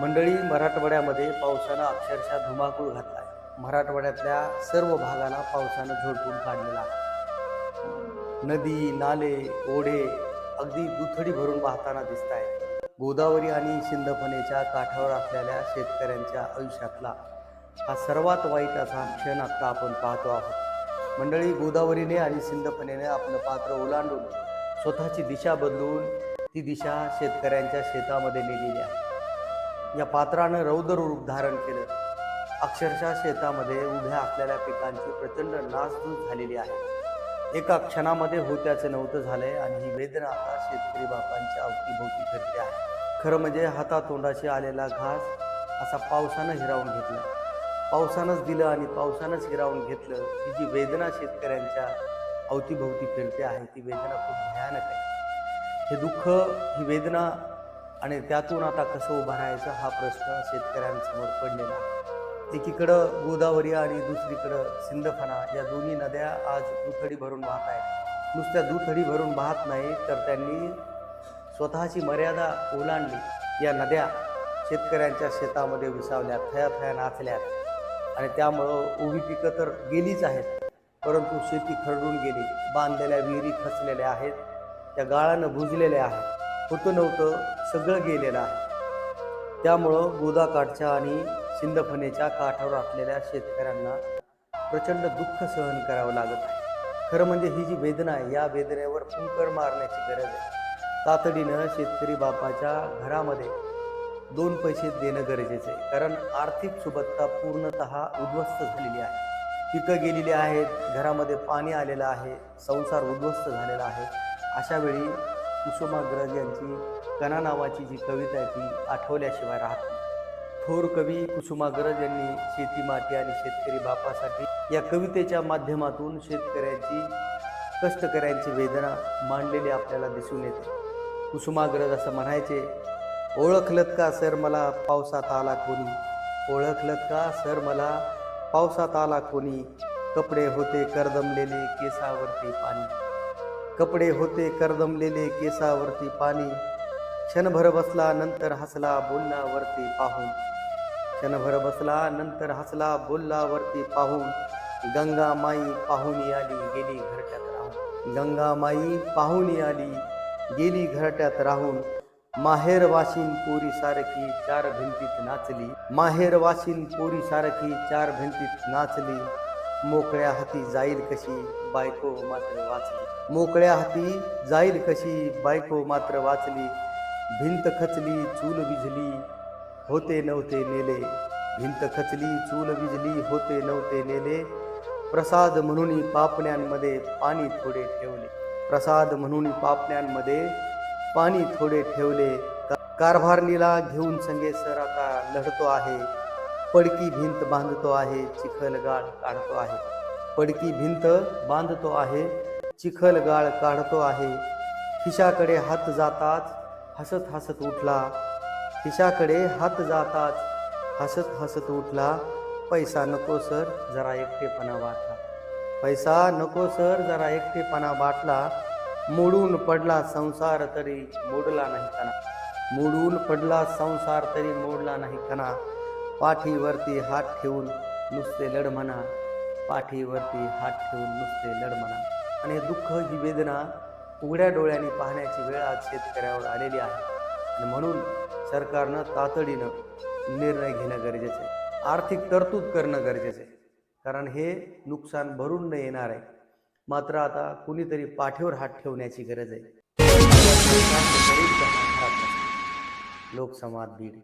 मंडळी मराठवाड्यामध्ये पावसानं अक्षरशः धुमाकूळ घातला आहे मराठवाड्यातल्या सर्व भागाला पावसानं झोडपून काढलेला आहे. नदी नाले ओढे अगदी दुथडी भरून वाहताना दिसत आहे गोदावरी आणि शिंदफणेच्या काठावर असलेल्या शेतकऱ्यांच्या आयुष्यातला हा सर्वात वाईट असा क्षण आता आपण पाहतो आहोत. मंडळी गोदावरीने आणि सिंदफणेने आपलं पात्र ओलांडून स्वतःची दिशा बदलून ती दिशा शेतकऱ्यांच्या शेतामध्ये नेलेली आहे. या पात्रानं रौद्र रूप धारण केलं. अक्षरशः शेतामध्ये उभ्या असलेल्या पिकांची प्रचंड नासधूस झालेली आहे. एका क्षणामध्ये होत्याचं नव्हतं झालंय आणि ही वेदना आता शेतकरी बापांच्या अवतीभोवती फिरते आहे. खरं म्हणजे हातातोंडाशी आलेला घास असा पावसानं हिरावून घेतला. पावसानंच दिलं आणि पावसानंच हिरावून घेतलं ही जी वेदना शेतकऱ्यांच्या अवतीभोवती फिरते आहे ती वेदना खूप भयानक आहे. हे दुःख ही वेदना आणि त्यातून आता कसं उभं राहायचं हा प्रश्न शेतकऱ्यांसमोर पडलेला आहे. एकीकडं गोदावरी आणि दुसरीकडं सिंदफणा या दोन्ही नद्या आज दुथडी भरून वाहत आहेत. नुसत्या दुथडी भरून वाहत नाही तर त्यांनी स्वतःची मर्यादा ओलांडली. या नद्या शेतकऱ्यांच्या शेतामध्ये विसावल्या थया थया नाचल्यात. आणि त्यामुळं उभी पिकं तर गेलीच आहेत परंतु शेती खरडून गेली. बांधलेल्या विहिरी खचलेल्या आहेत त्या गाळानं भुजलेल्या आहेत. होतं नव्हतं सगळं गेलेलं आहे. त्यामुळं गोदाकाठच्या आणि सिंदफणेच्या काठावर असलेल्या शेतकऱ्यांना प्रचंड दुःख सहन करावं लागत आहे. खरं म्हणजे ही जी वेदना आहे या वेदनेवर फुंकर मारण्याची गरज आहे. तातडीनं शेतकरी बापाच्या घरामध्ये दोन पैसे देणं गरजेचं आहे. कारण आर्थिक सुबत्ता पूर्णतः उद्ध्वस्त झालेली आहे. पिकं गेलेली आहेत घरामध्ये पाणी आलेलं आहे संसार उद्ध्वस्त झालेला आहे. अशा वेळी कुसुमाग्रज यांची कणा नावाची जी कविता आहे ती आठवल्याशिवाय राहत थोर कवी कुसुमाग्रज यांनी शेती माती आणि शेतकरी बापासाठी या कवितेच्या माध्यमातून शेतकऱ्यांची कष्टकऱ्यांची वेदना मांडलेली आपल्याला दिसून येते. कुसुमाग्रज असं म्हणायचे ओळखलत का सर मला पावसात आला कोणी? ओळखलत का सर मला पावसात आला कोणी? कपडे होते करदमलेले केसावरती पाणी. कपडे होते करदमलेले केसावरती पाणी. क्षणभर बसला नंतर हसला बोलला वरती पाहून. क्षणभर बसला नंतर हसला बोलला वरती पाहून. गंगा माई पाहुणी आली गेली घरट्यात राहून. गंगा माई पाहुणी आली गेली घरट्यात राहून. माहेर वाशिन पोरी सारखी चार भिंतीत नाचली. माहेर वाशिन पोरी सारखी चार भिंतीत नाचली. मोकळ्या हाती जाईल कशी बायको मात्र वाचली. मोकळ्या हाती जाईल कशी बायको मात्र वाचली. भिंत खचली चूल विझली होते नव्हते नेले. भिंत खचली चूल विझली होते नव्हते नेले. प्रसाद म्हणून पापण्यांमध्ये पाणी थोडे ठेवले. प्रसाद म्हणून पापण्यांमध्ये पाणी थोडे ठेवले. का- कारभारणीला घेऊन संगे सर आता लढतो आहे. पडकी भिंत बांधतो आहे चिखल गाळ काढतो आहे. पडकी भिंत बांधतो आहे चिखल गाळ काढतो आहे. खिशाकडे हात जाताच हसत हसत उठला. खिशाकडे हात जाताच हसत हसत उठला. पैसा नको सर जरा एकटेपणा वाटला. पैसा नको सर जरा एकटेपणा वाटला. मोडून पडला संसार तरी मोडला नाही कणा. मोडून पडला संसार तरी मोडला नाही कणा. पाठीवरती हात ठेवून नुसते लढ म्हणा. पाठीवरती हात ठेवून नुसते लढ म्हणा. आणि दुःख ही वेदना उघड्या डोळ्यांनी पाहण्याची वेळ आज शेतकऱ्यावर आलेली आहे. आणि म्हणून सरकारनं तातडीनं निर्णय घेणं गरजेचं आहे. आर्थिक तरतूद करणं गरजेचं आहे. कारण हे नुकसान भरून न येणार आहे. मात्र आता कुणीतरी पाठीवर हात ठेवण्याची गरज आहे. लोकसंवाद बीड.